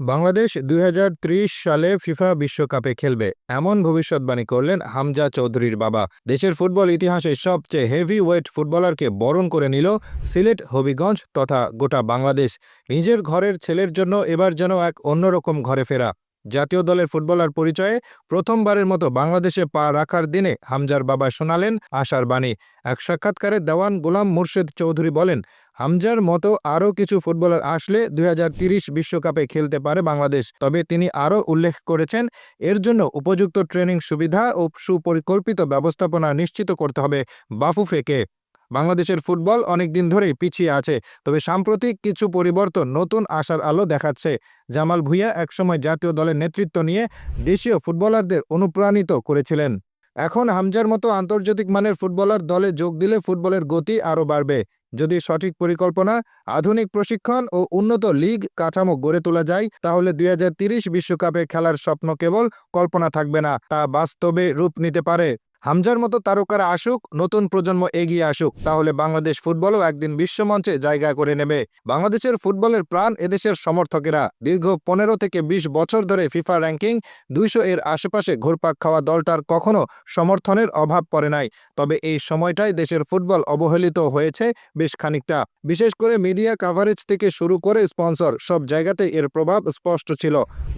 বাংলাদেশ দুই হাজার ত্রিশ সালে ফিফা বিশ্বকাপে খেলবে। এমন ভবিষ্যৎবাণী করলেন হামজা চৌধুরীর বাবা। দেশের ফুটবল ইতিহাসে সবচেয়ে হেভি ওয়েট ফুটবলারকে বরণ করে নিল সিলেট, হবিগঞ্জ তথা গোটা বাংলাদেশ। নিজের ঘরের ছেলের জন্য এবার যেন এক অন্যরকম ঘরে ফেরা। জাতীয় দলের ফুটবলার পরিচয়ে প্রথমবারের মতো বাংলাদেশে পা রাখার দিনে হামজার বাবা শোনালেন আশার বাণী। এক সাক্ষাৎকারে দেওয়ান গোলাম মুর্শেদ চৌধুরী বলেন, হামজার মতো আরও কিছু ফুটবলার আসলে দুই বিশ্বকাপে খেলতে পারে বাংলাদেশ। তবে তিনি আরও উল্লেখ করেছেন, এর জন্য উপযুক্ত ট্রেনিং সুবিধা ও সুপরিকল্পিত ব্যবস্থাপনা নিশ্চিত করতে হবে বাফুফেকে। বাংলাদেশের ফুটবল অনেকদিন ধরেই পিছিয়ে আছে, তবে সাম্প্রতিক কিছু পরিবর্তন নতুন আশার আলো দেখাচ্ছে। জামাল ভুঁইয়া একসময় জাতীয় দলের নেতৃত্ব নিয়ে দেশীয় ফুটবলারদের অনুপ্রাণিত করেছিলেন। এখন হামজার মতো আন্তর্জাতিক মানের ফুটবলার দলে যোগ দিলে ফুটবলের গতি আরও বাড়বে। যদি সঠিক পরিকল্পনা, আধুনিক প্রশিক্ষণ ও উন্নত লীগ কাঠামো গড়ে তোলা যায়, তাহলে দুই বিশ্বকাপে খেলার স্বপ্ন কেবল কল্পনা থাকবে না, তা বাস্তবে রূপ নিতে পারে। হামজার মতো তারকারা আসুক, নতুন প্রজন্ম এগিয়ে আসুক, তাহলে বাংলাদেশ ফুটবলও একদিন বিশ্বমঞ্চে জায়গা করে নেবে। বাংলাদেশের ফুটবলের প্রাণ এদেশের সমর্থকেরা। দীর্ঘ পনেরো থেকে ২০ বছর ধরে ফিফা র্যাঙ্কিং, দুইশো এর আশেপাশে ঘুরপাক খাওয়া দলটার কখনো সমর্থনের অভাব পড়ে নাই। তবে এই সময়টাই দেশের ফুটবল অবহেলিত হয়েছে বেশ খানিকটা। বিশেষ করে মিডিয়া কাভারেজ থেকে শুরু করে স্পন্সর, সব জায়গাতে এর প্রভাব স্পষ্ট ছিল।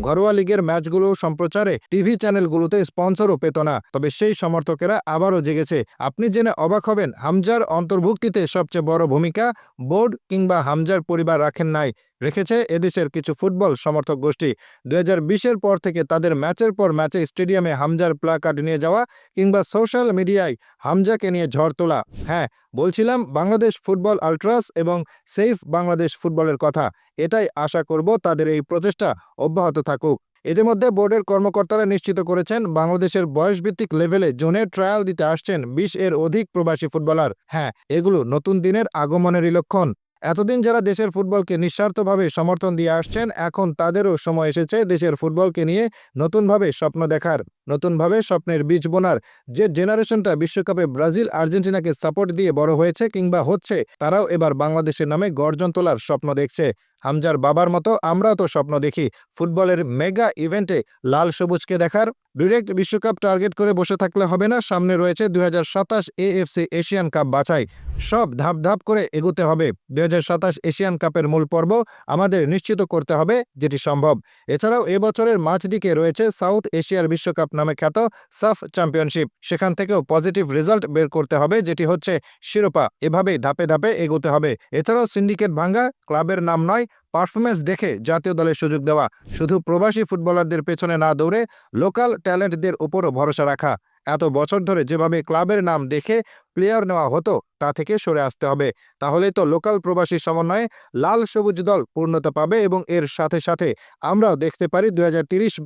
ঘরোয়া লীগের ম্যাচগুলো সম্প্রচারে টিভি চ্যানেলগুলোতে স্পন্সরও পেত না। তবে সেই সমর্থকেরা আবারও জেগেছে। আপনি জেনে অবাক হবেন, হামজার অন্তর্ভুক্তিতে সবচেয়ে বড় ভূমিকা বোর্ড কিংবা হামজার পরিবার রাখেন নাই, রেখেছে এদেশের কিছু ফুটবল সমর্থক গোষ্ঠী। দু হাজার পর থেকে তাদের ম্যাচের পর ম্যাচে স্টেডিয়ামে হামজার প্লাকার্ড নিয়ে যাওয়া কিংবা সোশ্যাল মিডিয়ায় হামজাকে নিয়ে ঝড় তোলা। হ্যাঁ বলছিলাম বাংলাদেশ ফুটবল আলট্রাস এবং সেফ বাংলাদেশ ফুটবলের কথা। এটাই আশা করব তাদের এই প্রচেষ্টা অব্যাহত থাকুক। ইতিমধ্যে বোর্ডের কর্মকর্তারা নিশ্চিত করেছেন বাংলাদেশের বয়সভিত্তিক লেভেলে জোনের ট্রায়াল দিতে আসছেন বিশ এর অধিক প্রবাসী ফুটবলার। হ্যাঁ এগুলো নতুন দিনের আগমনেরই লক্ষণ এতদিন যারা দেশের ফুটবলকে নিঃস্বার্থভাবে সমর্থন দিয়ে আসছেন, এখন তাদেরও সময় এসেছে দেশের ফুটবলকে নিয়ে নতুনভাবে স্বপ্ন দেখার, নতুনভাবে স্বপ্নের বীজ বোনার। যে জেনারেশনটা বিশ্বকাপে ব্রাজিল, আর্জেন্টিনাকে সাপোর্ট দিয়ে বড় হয়েছে কিংবা হচ্ছে, তারাও এবার বাংলাদেশের নামে গর্জন তোলার স্বপ্ন দেখছে। হামজার বাবার মতো আমরাও তো স্বপ্ন দেখি ফুটবলের মেগা ইভেন্টে লাল সবুজকে দেখার ডিরেক্ট বিশ্বকাপ টার্গেট করে বসে থাকলে হবে না। সামনে রয়েছে দুই হাজার সাতাশ এএফসি এশিয়ান কাপ বাছাই। সব ধাপ ধাপ করে এগোতে হবে। দুই হাজার সাতাশ এশিয়ান কাপের মূল পর্ব আমাদের নিশ্চিত করতে হবে যেটি সম্ভব। এছাড়াও এবছরের মাঝদিকে রয়েছে সাউথ এশিয়ার বিশ্বকাপ নামে খ্যাত সাফ চ্যাম্পিয়নশিপ। সেখান থেকেও পজিটিভ রেজাল্ট বের করতে হবে, যেটি হচ্ছে শিরোপা। এভাবেই ধাপে ধাপে এগোতে হবে। এছাড়াও সিন্ডিকেট ভাঙ্গা ক্লাবের নাম নয় পারফরমেন্স দেখে জাতীয় দলে সুযোগ দেওয়া, শুধু প্রবাসী ফুটবলারদের পেছনে না দৌড়ে লোকাল ট্যালেন্টদের উপরও ভরসা রাখা। এত বছর ধরে যেভাবে ক্লাবের নাম দেখে প্লেয়ার নেওয়া হতো, তা থেকে সরে আসতে হবে। তাহলে তো লোকাল প্রবাসী সমন্বয়ে লাল সবুজ দল পূর্ণতা পাবে এবং এর সাথে সাথে আমরাও দেখতে পারি দু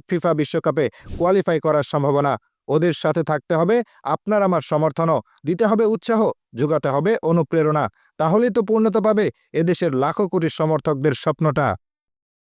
ফিফা বিশ্বকাপে কোয়ালিফাই করার সম্ভাবনা। ওদের সাথে থাকতে হবে, আপনার আমার সমর্থনও। দিতে হবে উৎসাহ যোগাতে হবে অনুপ্রেরণা। তাহলেই তো পূর্ণতা পাবে এদেশের লাখো কোটি সমর্থকদের স্বপ্নটা।